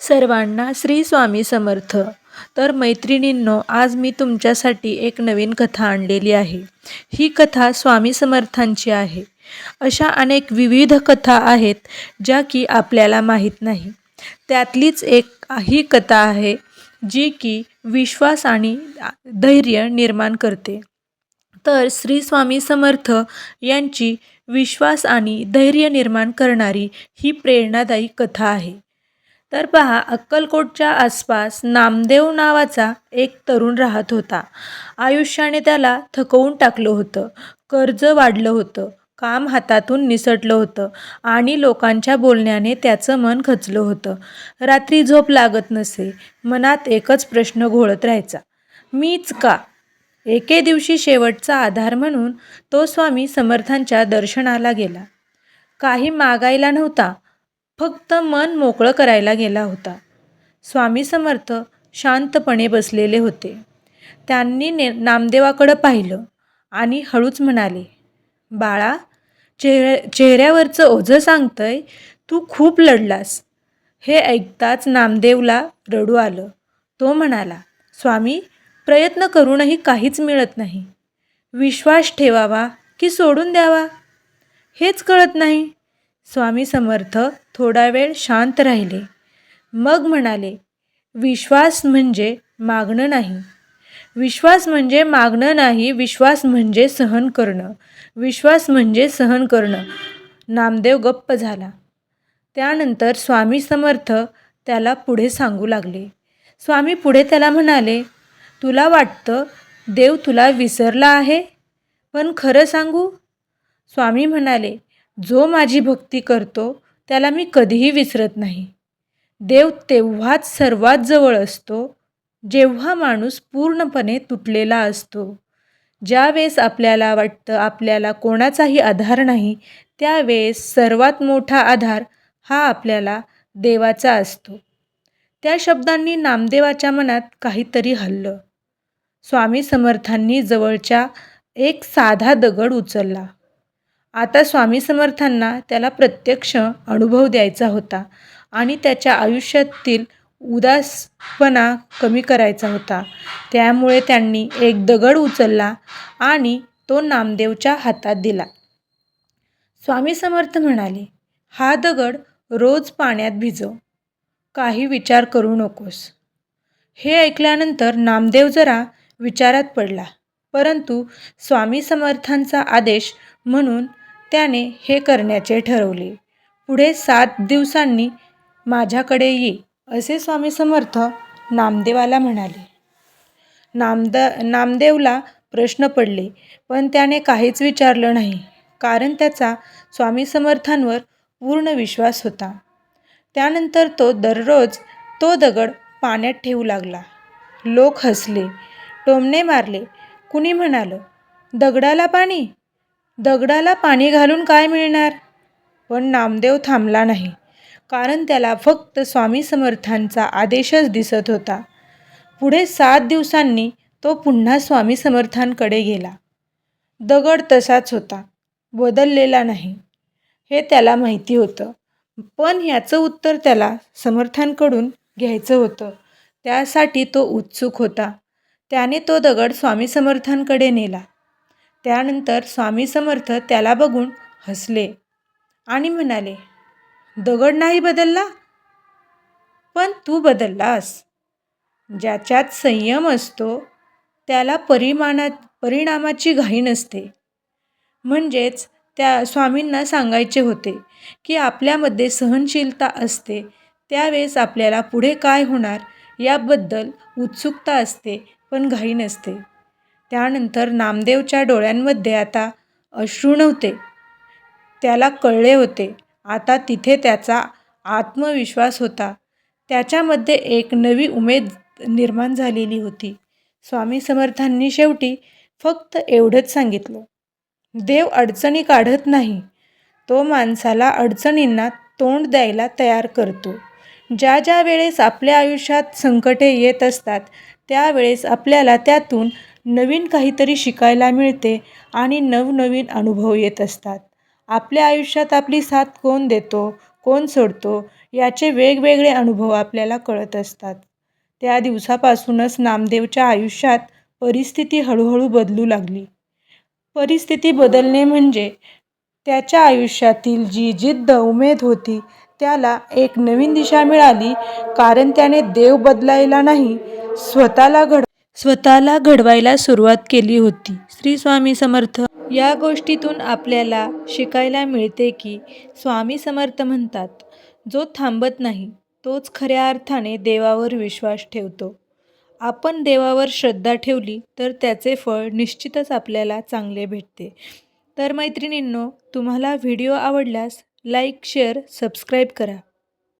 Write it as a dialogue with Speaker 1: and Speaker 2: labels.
Speaker 1: सर्वांना श्री स्वामी समर्थ. तर मैत्रिणींनो आज मी तुमच्यासाठी एक नवीन कथा आणलेली आहे. ही कथा स्वामी समर्थांची आहे. अशा अनेक विविध कथा आहेत ज्या की आपल्याला माहीत नाही. त्यातलीच एक ही कथा आहे जी की विश्वास आणि धैर्य निर्माण करते. तर श्री स्वामी समर्थ यांची विश्वास आणि धैर्य निर्माण करणारी ही प्रेरणादायी कथा आहे. तर पहा अक्कलकोटच्या आसपास नामदेव नावाचा एक तरुण राहत होता. आयुष्याने त्याला थकवून टाकलं होतं कर्ज वाढलं होतं काम हातातून निसटलं होतं आणि लोकांच्या बोलण्याने त्याचं मन खचलं होतं. रात्री झोप लागत नसे मनात एकच प्रश्न घोळत राहायचा. मीच का? एके दिवशी शेवटचा आधार म्हणून तो स्वामी समर्थांच्या दर्शनाला गेला. काही मागायला नव्हता फक्त मन मोकळं करायला गेला होता. स्वामी समर्थ शांतपणे बसलेले होते. त्यांनी ने नामदेवाकडं पाहिलं आणि हळूच म्हणाले बाळा चेहऱ्या चेहऱ्यावरचं ओझं सांगतंय तू खूप लढलास. हे ऐकताच नामदेवला रडू आलं. तो म्हणाला स्वामी प्रयत्न करूनही काहीच मिळत नाही. विश्वास ठेवावा की सोडून द्यावा? हेच कळत नाही. स्वामी समर्थ थोडा वेळ शांत राहिले. मग म्हणाले विश्वास म्हणजे मागणं नाही. विश्वास म्हणजे मागणं नाही विश्वास म्हणजे सहन करणं. विश्वास म्हणजे सहन करणं. नामदेव गप्प झाला. त्यानंतर स्वामी समर्थ त्याला पुढे सांगू लागले. स्वामी पुढे त्याला म्हणाले तुला वाटतं देव तुला विसरला आहे? पण खरं सांगू? स्वामी म्हणाले जो माझी भक्ती करतो त्याला मी कधीही विसरत नाही. देव तेव्हाच सर्वात जवळ असतो जेव्हा माणूस पूर्णपणे तुटलेला असतो. ज्यावेळेस आपल्याला वाटतं आपल्याला कोणाचाही आधार नाही त्यावेळेस सर्वात मोठा आधार हा आपल्याला देवाचा असतो. त्या शब्दांनी नामदेवाच्या मनात काहीतरी हल्लं. स्वामी समर्थांनी जवळच्या एक साधा दगड उचलला. आता स्वामी समर्थांना त्याला प्रत्यक्ष अनुभव द्यायचा होता आणि त्याच्या आयुष्यातील उदासपणा कमी करायचा होता. त्यामुळे त्यांनी एक दगड उचलला आणि तो नामदेवच्या हातात दिला. स्वामी समर्थ म्हणाले हा दगड रोज पाण्यात भिजव. काही विचार करू नकोस. हे ऐकल्यानंतर नामदेव जरा विचारात पडला परंतु स्वामी समर्थांचा आदेश म्हणून त्याने हे करण्याचे ठरवले. पुढे सात दिवसांनी माझ्याकडे ये असे स्वामी समर्थ नामदेवाला म्हणाले. नामद नामदेवला प्रश्न पडले पण त्याने काहीच विचारलं नाही कारण त्याचा स्वामी समर्थांवर पूर्ण विश्वास होता. त्यानंतर तो दररोज तो दगड पाण्यात ठेवू लागला. लोक हसले टोमणे मारले. कुणी म्हणालं दगडाला पाणी? दगडाला पाणी घालून काय मिळणार? पण नामदेव थांबला नाही कारण त्याला फक्त स्वामी समर्थांचा आदेशच दिसत होता. पुढे सात दिवसांनी तो पुन्हा स्वामी समर्थांकडे गेला. दगड तसाच होता बदललेला नाही हे त्याला माहिती होतं. पण ह्याचं उत्तर त्याला समर्थांकडून घ्यायचं होतं. त्यासाठी तो उत्सुक होता. त्याने तो दगड स्वामी समर्थांकडे नेला. त्यानंतर स्वामी समर्थ त्याला बघून हसले आणि म्हणाले दगड नाही बदलला? पण तू बदललास. ज्याच्यात संयम असतो त्याला परिमाणात परिणामाची घाई नसते. म्हणजेच त्या स्वामींना सांगायचे होते की आपल्यामध्ये सहनशीलता असते त्यावेळेस आपल्याला पुढे काय होणार याबद्दल उत्सुकता असते पण घाई नसते. त्यानंतर नामदेवच्या डोळ्यांमध्ये आता अश्रू नव्हते. त्याला कळले होते. आता तिथे त्याचा आत्मविश्वास होता. त्याच्यामध्ये एक नवी उमेद निर्माण झालेली होती. स्वामी समर्थांनी शेवटी फक्त एवढंच सांगितलं. देव अडचणी काढत नाही. तो माणसाला अडचणींना तोंड द्यायला तयार करतो. ज्या ज्या वेळेस आपल्या आयुष्यात संकटे येत असतात त्यावेळेस आपल्याला त्यातून नवीन काहीतरी शिकायला मिळते आणि नवनवीन अनुभव येत असतात. आपल्या आयुष्यात आपली साथ कोण देतो कोण सोडतो याचे वेगवेगळे अनुभव आपल्याला कळत असतात. त्या दिवसापासूनच नामदेवच्या आयुष्यात परिस्थिती हळूहळू बदलू लागली. परिस्थिती बदलणे म्हणजे त्याच्या आयुष्यातील जी जिद्द उमेद होती त्याला एक नवीन दिशा मिळाली कारण त्याने देव बदलायला नाही स्वतःला घड स्वतःला घडवायला सुरुवात केली होती. श्री स्वामी समर्थ या गोष्टीतून आपल्याला शिकायला मिळते की स्वामी समर्थ म्हणतात जो थांबत नाही तोच खऱ्या अर्थाने देवावर विश्वास ठेवतो. आपण देवावर श्रद्धा ठेवली तर त्याचे फळ निश्चितच आपल्याला चांगले भेटते. तर मैत्रिणींनो तुम्हाला व्हिडिओ आवडल्यास लाईक शेअर सबस्क्राईब करा.